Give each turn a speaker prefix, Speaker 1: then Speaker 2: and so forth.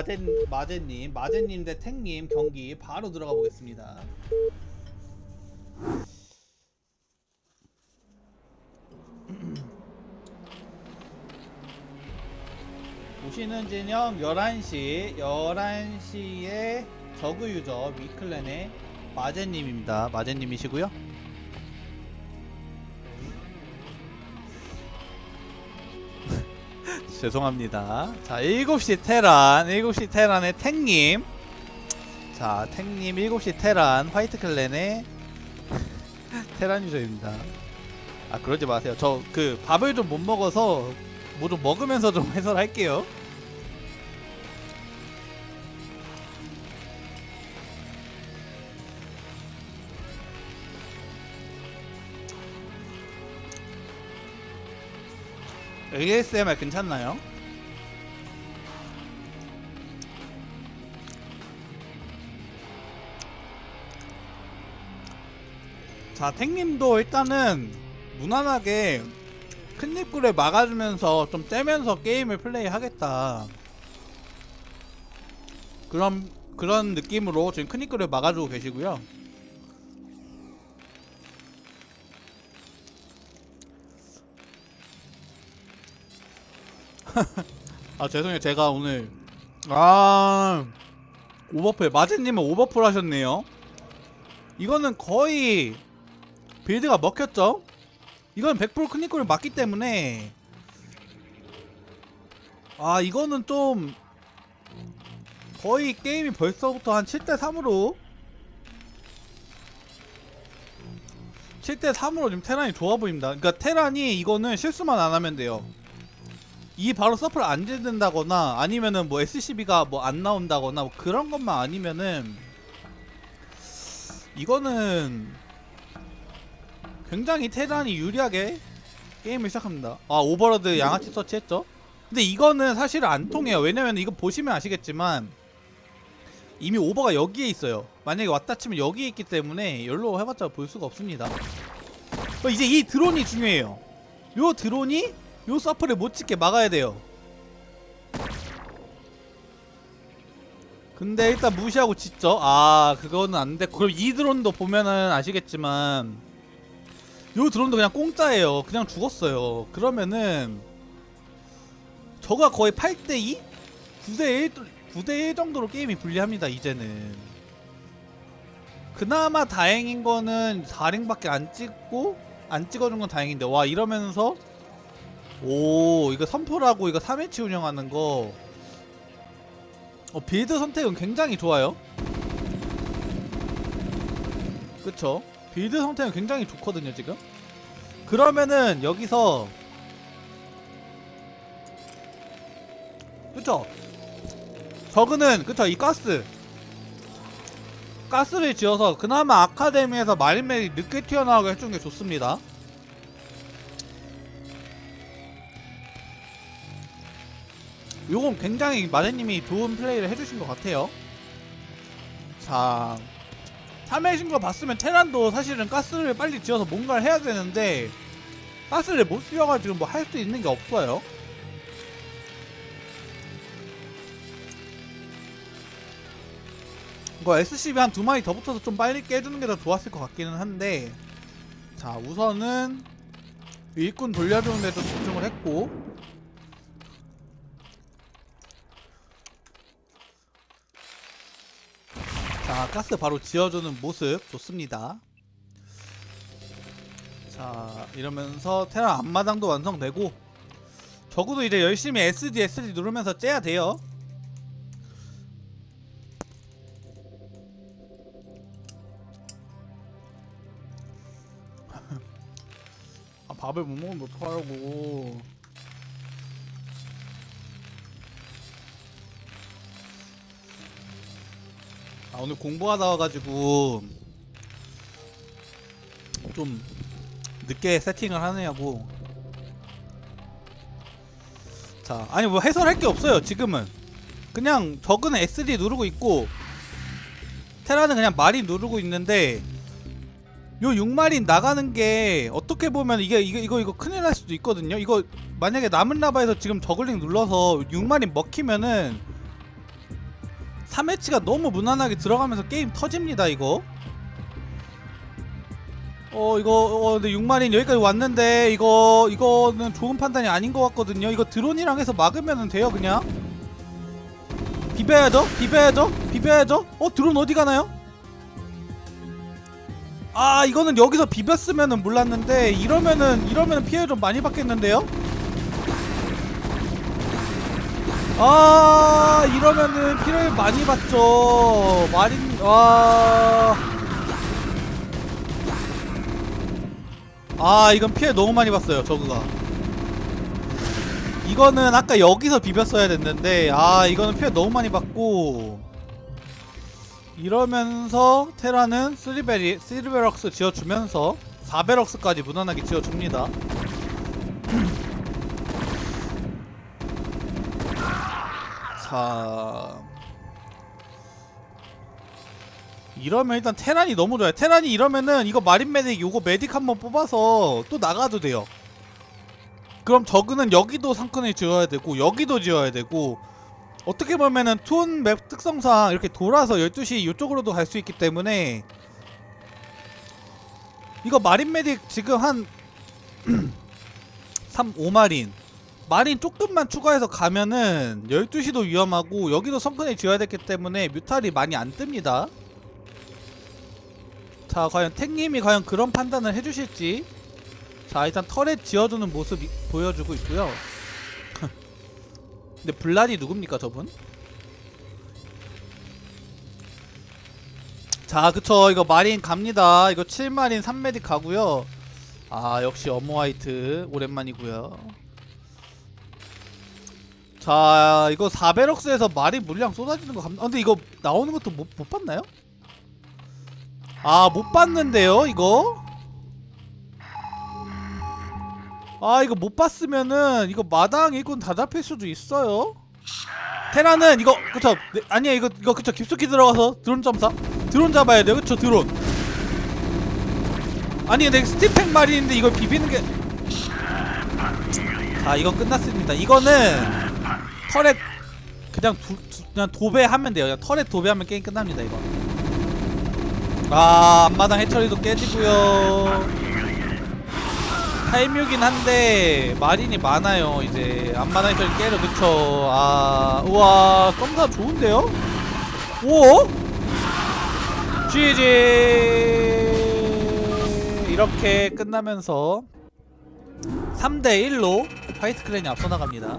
Speaker 1: 마젠 마젠님 마젠님 대 탱님 경기 바로 들어가 보겠습니다. 보시는 진영 11시 11시에 저그 유저 위클랜의 마젠님입니다. 마젠님이시고요. 죄송합니다. 자, 7시 테란, 7시 테란의 탱님. 자, 탱님 7시 테란, 화이트 클랜의 테란 유저입니다. 아, 그러지 마세요. 저 그 밥을 좀 못 먹어서 뭐 좀 먹으면서 좀 해설할게요. ASMR 괜찮나요? 자, 탱님도 일단은 무난하게 큰 입구를 막아주면서 좀 떼면서 게임을 플레이하겠다. 그런 그런 느낌으로 지금 큰 입구를 막아주고 계시고요. 아 죄송해요. 제가 오늘 아 오버풀 마제님은 오버풀 하셨네요. 이거는 거의 빌드가 먹혔죠? 이건 100% 클리커를 맞기 때문에. 아 이거는 좀 거의 게임이 벌써부터 한 7대3으로. 7대3으로 지금 테란이 좋아 보입니다. 그러니까 테란이 이거는 실수만 안 하면 돼요 이 바로 서플 안 짓는다거나 아니면은 뭐 SCB가 뭐 안 나온다거나 뭐 그런 것만 아니면은 이거는 굉장히 테란이 유리하게 게임을 시작합니다. 아 오버로드 양아치 서치했죠? 근데 이거는 사실 안 통해요. 왜냐면 이거 보시면 아시겠지만 이미 오버가 여기에 있어요. 만약에 왔다 치면 여기에 있기 때문에 열로 해봤자 볼 수가 없습니다. 어, 이제 이 드론이 중요해요. 요 드론이 요 서플을 못 찍게 막아야 돼요. 근데 일단 무시하고 짓죠. 아 그거는 안 돼. 그럼 이 드론도 보면은 아시겠지만 요 드론도 그냥 공짜예요. 그냥 죽었어요. 그러면은 저가 거의 8대2? 9대1 9대1 정도로 게임이 불리합니다. 이제는. 그나마 다행인 거는 4링밖에 안 찍고 안 찍어준 건 다행인데 와 이러면서 오 이거 선포라고 이거 3회치 운영하는 거. 어, 빌드 선택은 굉장히 좋아요. 그쵸? 빌드 선택은 굉장히 좋거든요 지금. 그러면은 여기서 그쵸? 저그는 그쵸? 이 가스. 가스를 지어서 그나마 아카데미에서 마린멜이 늦게 튀어나오게 해주는 게 좋습니다 요건 굉장히 마네님이 좋은 플레이를 해주신 것 같아요. 자, 3회 신 거 봤으면 테란도 사실은 가스를 빨리 지어서 뭔가를 해야 되는데 가스를 못 지어가지고 뭐 할 수 있는 게 없어요. 이거 SCB 한 두 마리 더 붙어서 좀 빨리 깨주는 게 더 좋았을 것 같기는 한데 자 우선은 일꾼 돌려주는 데도 집중을 했고 자 가스 바로 지어주는 모습 좋습니다. 자 이러면서 테라 앞마당도 완성되고 적어도 이제 열심히 SD SD 누르면서 째야 돼요. 아 밥을 못 먹으면 어떡하라고 오늘 공부하다 와가지고 좀 늦게 세팅을 하느냐고. 자 아니 뭐 해설할 게 없어요 지금은. 그냥 적은 SD 누르고 있고 테라는 그냥 마린 누르고 있는데 요 6마린 나가는 게 어떻게 보면 이게 이거 이거 이거 큰일 날 수도 있거든요. 이거 만약에 남은 라바에서 지금 저글링 눌러서 6마린 먹히면은 3회치가 너무 무난하게 들어가면서 게임 터집니다 이거. 어 이거 어 근데 6마린 여기까지 왔는데 이거 이거는 좋은 판단이 아닌 것 같거든요. 이거 드론이랑 해서 막으면 돼요 그냥. 비벼야죠? 비벼야죠? 비벼야죠? 어 드론 어디 가나요? 아 이거는 여기서 비볐으면은 몰랐는데 이러면은 이러면은 피해 좀 많이 받겠는데요? 아 이러면은 피해를 많이 받죠. 마린 와. 아 이건 피해 너무 많이 봤어요 저그가. 이거는 아까 여기서 비볐어야 됐는데 아 이거는 피해 너무 많이 받고. 이러면서 테라는 3베리 3베럭스 지어주면서 4베럭스까지 무난하게 지어줍니다 자 이러면 일단 테란이 너무 좋아요. 테란이 이러면은 이거 마린 메딕 요거 메딕 한번 뽑아서 또 나가도 돼요. 그럼 저그는 여기도 상권을 지어야 되고 여기도 지어야 되고 어떻게 보면은 툰맵 특성상 이렇게 돌아서 12시 이쪽으로도 갈 수 있기 때문에 이거 마린 메딕 지금 한 3, 5마린 마린 조금만 추가해서 가면은 12시도 위험하고 여기도 성큰을 지어야 됐기 때문에 뮤탈이 많이 안 뜹니다. 자 과연 탱님이 과연 그런 판단을 해주실지. 자 일단 터렛 지어주는 모습 이- 보여주고 있고요. 근데 블란이 누굽니까 저분? 자 그쵸. 이거 마린 갑니다. 이거 7마린 3메딕 가고요. 아 역시 어머화이트 오랜만이고요 자 이거 4베럭스에서 마린 물량 쏟아지는 거 감... 아, 근데 이거 나오는 것도 못, 못 봤나요? 아 못 봤는데요 이거? 아 이거 못 봤으면은 이거 마당 일꾼 다 잡힐 수도 있어요. 테라는 이거 그쵸? 네, 아니야 이거 이거 그쵸? 깊숙이 들어가서 드론 점사. 드론 잡아야 돼요 그쵸? 드론. 아니 근데 스티팽 말인데 이걸 비비는 게 자 이건 끝났습니다. 이거는 터렛 그냥 두, 두- 그냥 도배하면 돼요. 그냥 터렛 도배하면 게임 끝납니다 이거. 아 앞마당 해처리도 깨지고요. 타임유긴 한데 마린이 많아요 이제. 앞마당 해처리 깨려 그쵸? 아 우와 썸사 좋은데요? 오? GG 이렇게 끝나면서 3대1로 화이트 클랜이 앞서 나갑니다